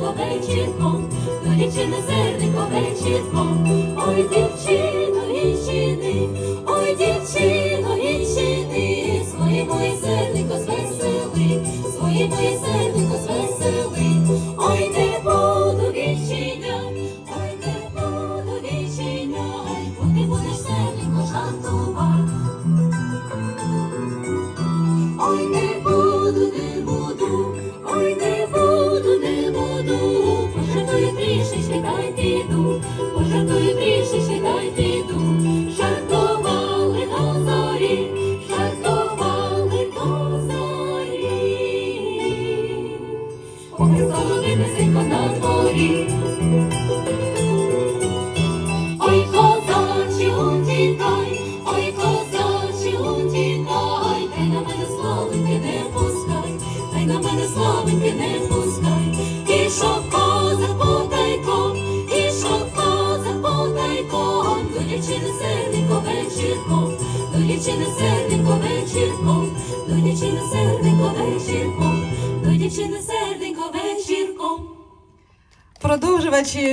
зернико вечірком, то дівчина зернико вечірком, ой дівчино гінчини, ой дівчино гінчини, своє моє зернико звесели, своє моє зернико звесели. Поки солоди низенько на дворі. Ой, козачі, утікай, ой, козачі, утікай, ти на мене славеньки не пускай, ти на мене славеньки не пускай, ішов козак потайком, ішов козак потайком, до дівчини серденько вечірком, до дівчини серденько вечірком, до дівчини серденько вечірком, дівчини вечірком. Продовжувачі